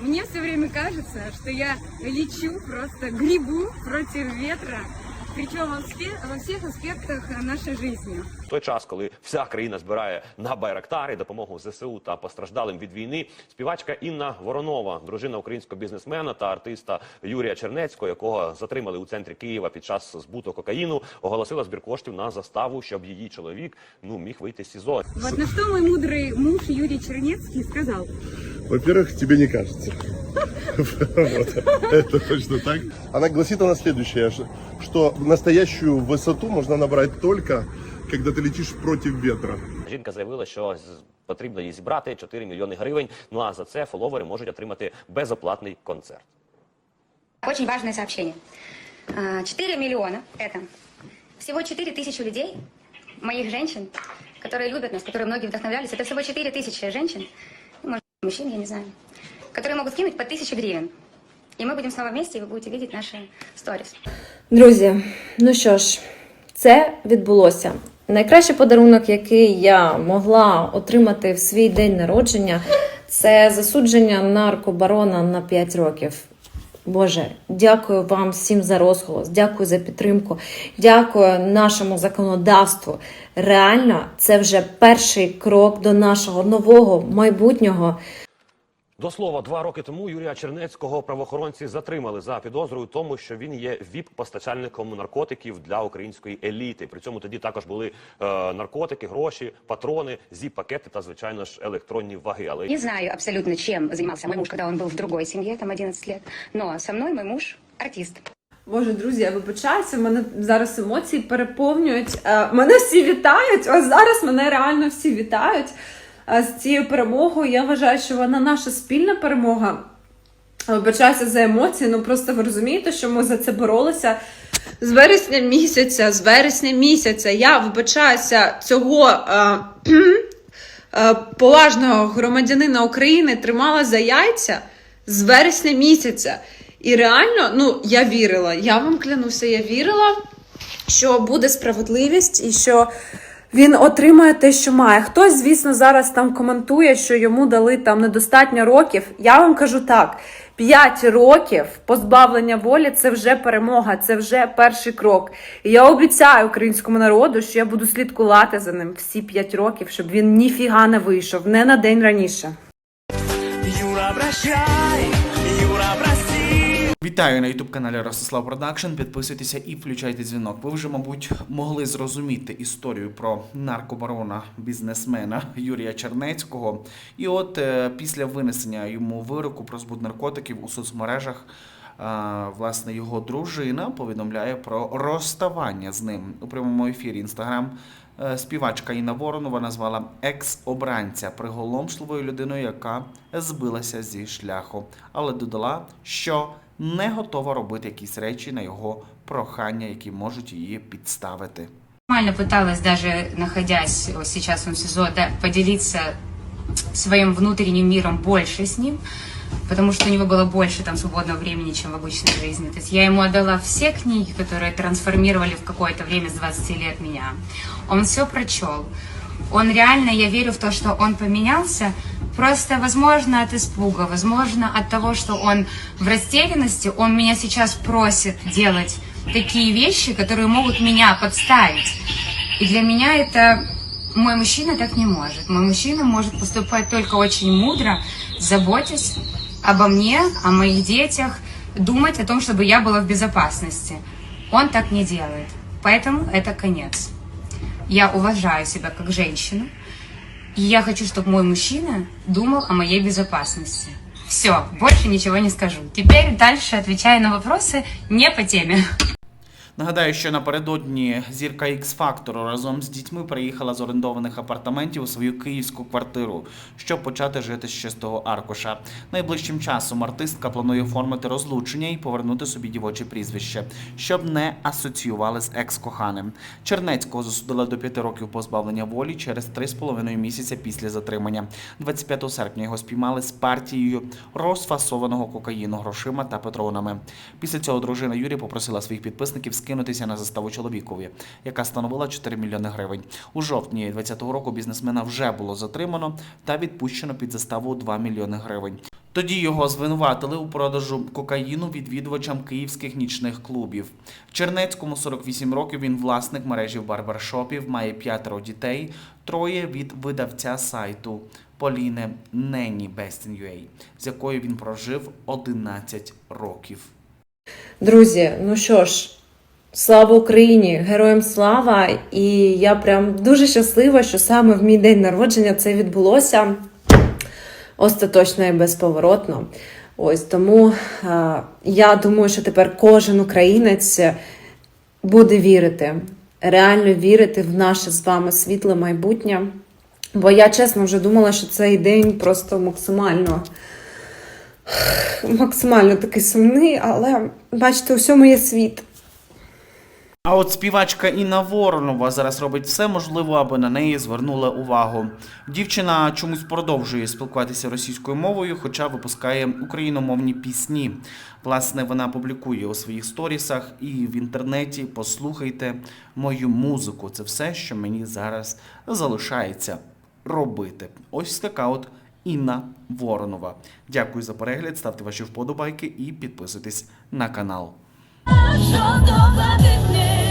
Мне все время кажется, что я лечу, просто грибу против ветра, причем во всех аспектах нашей жизни. В той час, коли вся країна збирає на байрактари допомогу ЗСУ та постраждалим від війни, співачка Інна Воронова, дружина українського бізнесмена та артиста Юрія Чернецького, якого затримали у центрі Києва під час збуту кокаїну, оголосила збір коштів на заставу, щоб її чоловік ну міг вийти з СІЗО. Вот на что мой мудрый муж Юрий Чернецкий сказал. Во-первых, тебе не кажется. Вот. Это точно так. Она гласит она следующее, ш- что настоящую высоту можно набрать только, когда ты летишь против ветра. Жінка заявила, що з- потрібно їй зібрати 4 мільйони гривень. Ну а за це фоловери можуть отримати безоплатний концерт. Очень важное сообщение. А, 4 миллиона – это всего 4 тысячи людей, моих женщин, которые любят нас, которые многие вдохновлялись. Это всего 4 тысячи женщин, ну, может, мужчин, я не знаю, которые могут скинуть по 1000 гривен. И мы будем снова вместе, и вы будете видеть наши сторис. Друзі, ну що ж, це відбулося. Найкращий подарунок, який я могла отримати в свій день народження, це засудження наркобарона на 5 років. Боже, дякую вам всім за розголос, дякую за підтримку, дякую нашому законодавству. Реально, це вже перший крок до нашого нового майбутнього. До слова, два роки тому Юрія Чернецького правоохоронці затримали за підозрою тому, що він є віп-постачальником наркотиків для української еліти. При цьому тоді також були е, наркотики, гроші, патрони, зіп-пакети та звичайно ж електронні ваги. Але Не знаю абсолютно, чем занимался мой муж, когда он был в другой семье, там 11 лет, но со мной мой муж – артист. Боже, друзі, я вибачаюся, мене зараз емоції переповнюють. Е, Мене всі вітають. Ось зараз мене реально всі вітають з цією перемогою. Я вважаю, що вона наша спільна перемога. Вибачаюся за емоції, ну просто ви розумієте, що ми за це боролися з вересня місяця, з вересня місяця. Я вибачаюся цього. Е, е, поважного громадянина України тримала за яйця з вересня місяця. І реально, ну я вірила, я вам клянуся, я вірила, що буде справедливість і що він отримає те, що має. Хтось, звісно, зараз там коментує, що йому дали там недостатньо років. Я вам кажу так: 5 років позбавлення волі це вже перемога, це вже перший крок. І я обіцяю українському народу, що я буду слідкувати за ним всі 5 років, щоб він ніфіга не вийшов, не на день раніше. Юра, прощай. Вітаю на youtube каналі Ростислав Продакшн. Підписуйтеся і включайте дзвінок. Ви вже, мабуть, могли зрозуміти історію про наркобарона бізнесмена Юрія Чернецького. І от е, після винесення йому вироку про збут наркотиків у соцмережах. е, Власне, його дружина повідомляє про розставання з ним у прямому ефірі інстаграм. е, Співачка Інна Воронова назвала екс-обранця приголомшливою людиною, яка збилася зі шляху, але додала, що не готова робити якісь речі на його прохання, які можуть її підставити. Нормально пыталась даже, находясь вот сейчас в СИЗО, да, поделиться своим внутренним миром больше с ним, потому что у него было больше там свободного времени, чем в обычной жизни. То есть я ему отдала все книги, которые трансформировали в какое-то время с 20 лет меня. Он все прочел. Он реально, я верю в то, что он поменялся, просто, возможно, от испуга, возможно, от того, что он в растерянности, он меня сейчас просит делать такие вещи, которые могут меня подставить. И для меня это мой мужчина так не может. Мой мужчина может поступать только очень мудро, заботясь обо мне, о моих детях, думать о том, чтобы я была в безопасности. Он так не делает. Поэтому это конец. Я уважаю себя как женщину, и я хочу, чтобы мой мужчина думал о моей безопасности. Все, больше ничего не скажу. Теперь дальше отвечаю на вопросы не по теме. Нагадаю, що напередодні зірка X Factor разом з дітьми приїхала з орендованих апартаментів у свою київську квартиру, щоб почати жити з чистого аркуша. Найближчим часом артистка планує оформити розлучення і повернути собі дівоче прізвище, щоб не асоціювали з екс-коханим. Чернецького засудили до п'яти років позбавлення волі через три з половиною місяця після затримання. 25 серпня його спіймали з партією розфасованого кокаїну, грошима та патронами. Після цього дружина Юрія попросила своїх підписників скинутися на заставу чоловікові, яка становила 4 мільйони гривень. У жовтні 2020 року бізнесмена вже було затримано та відпущено під заставу 2 мільйони гривень. Тоді його звинуватили у продажу кокаїну відвідувачам київських нічних клубів. Чернецькому 48 років. Він власник мережі барбершопів, має п'ятеро дітей, троє від видавця сайту Поліни Нені Best.in.ua, з якою він прожив 11 років. Друзі, ну що ж, слава Україні! Героям слава! І я прям дуже щаслива, що саме в мій день народження це відбулося остаточно і безповоротно. Ось тому е, я думаю, що тепер кожен українець буде вірити, реально вірити в наше з вами світле майбутнє. Бо я чесно вже думала, що цей день просто максимально максимально такий сумний, але бачите, у всьому є світ. А от співачка Інна Воронова зараз робить все можливе, аби на неї звернули увагу. Дівчина чомусь продовжує спілкуватися російською мовою, хоча випускає україномовні пісні. Власне, вона публікує у своїх сторісах і в інтернеті. Послухайте мою музику. Це все, що мені зараз залишається робити. Ось така от Інна Воронова. Дякую за перегляд. Ставте ваші вподобайки і підписуйтесь на канал. Жовто-блакитний